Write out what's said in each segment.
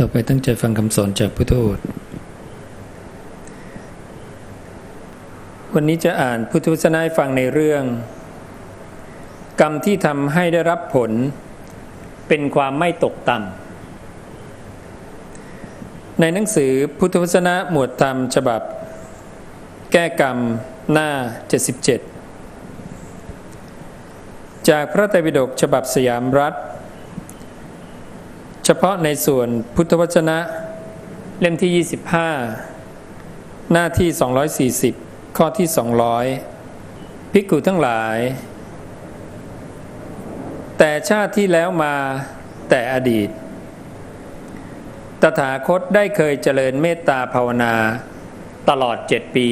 ต่อไปตั้งใจฟังคำสอนจากพุทธโอษวันนี้จะอ่านพุทธวจนะฟังในเรื่อง กรรมที่ทำให้ได้รับผล เป็นความไม่ตกต่ำในหนังสือพุทธวจนะหมวดธรรมฉบับ แก้กรรมหน้า 77 จากพระไตรปิฎกฉบับสยามรัฐ เฉพาะในส่วนพุทธวจนะเล่มที่ 25 หน้าที่ 240 ข้อที่ 200 ภิกขุทั้งหลาย แต่ชาติที่แล้วมาแต่อดีต ตถาคตได้เคยเจริญเมตตาภาวนาตลอดเจ็ดปี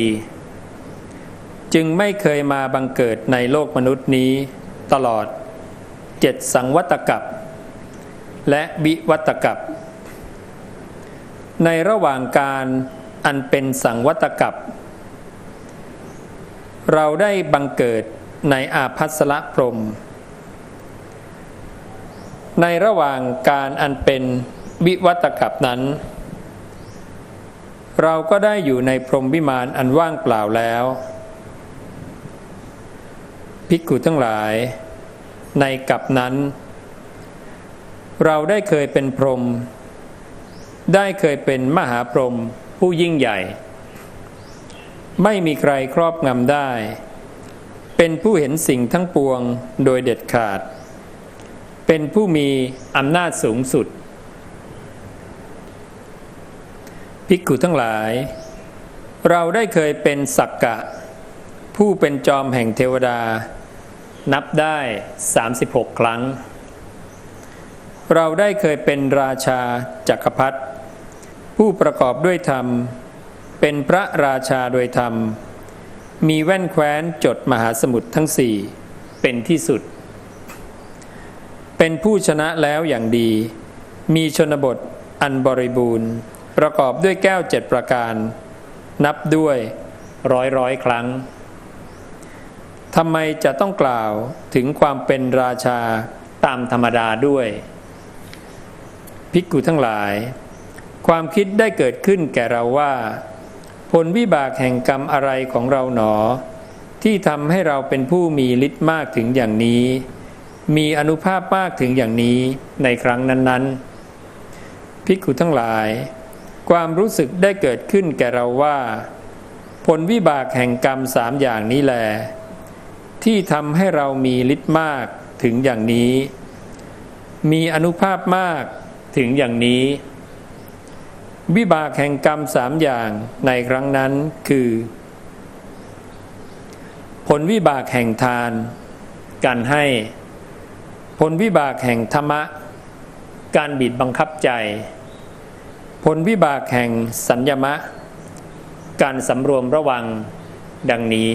จึงไม่เคยมาบังเกิดในโลกมนุษย์นี้ตลอดเจ็ดสังวัตกับ และวิวัตกับ ในระหว่างการอันเป็นสังวัตกับ เราได้บังเกิดในอาภัสละพรม ในระหว่างการอันเป็นวิวัตกับนั้น เราก็ได้อยู่ในพรมวิมานอันว่างเปล่าแล้วภิกขุทั้งหลาย ในกับนั้น เราได้เคยเป็นพรหมได้เคยเป็นมหาพรหมผู้ยิ่งใหญ่ ไม่มีใครครอบงำได้ เป็นผู้เห็นสิ่งทั้งปวงโดยเด็ดขาด เป็นผู้มีอำนาจสูงสุด ภิกขุทั้งหลาย เราได้เคยเป็นสักกะ ผู้เป็นจอมแห่งเทวดา นับได้ 36 ครั้ง เราได้เคยเป็นราชาจักรพรรดิผู้ประกอบด้วยธรรม เป็นพระราชาโดยธรรม มีแว่นแคว้นจดมหาสมุทรทั้งสี่เป็นที่สุด เป็นผู้ชนะแล้วอย่างดี มีชนบทอันบริบูรณ์ ประกอบด้วยแก้วเจ็ดประการ นับด้วยร้อยร้อยครั้งทำไมจะต้องกล่าวถึงความเป็นราชาตามธรรมดาด้วย ภิกขุทั้งหลาย ความคิดได้เกิดขึ้นแก่เราว่า ผลวิบากแห่งกรรมอะไรของเราหนอ ที่ทำให้เราเป็นผู้มีฤทธิ์มากถึงอย่างนี้ มีอนุภาพมากถึงอย่างนี้ในครั้งนั้นๆภิกขุทั้งหลาย ความรู้สึกได้เกิดขึ้นแก่เราว่า ผลวิบากแห่งกรรมสามอย่างนี้แลที่ทำให้เรามีฤทธิ์มากถึงอย่างนี้ มีอนุภาพมาก ถึงอย่างนี้ วิบากแห่งกรรมสามอย่างในครั้งนั้นคือ ผลวิบากแห่งทาน การให้ ผลวิบากแห่งธรรมะ การบีบบังคับใจ ผลวิบากแห่งสัญญมะ การสำรวมระวังดังนี้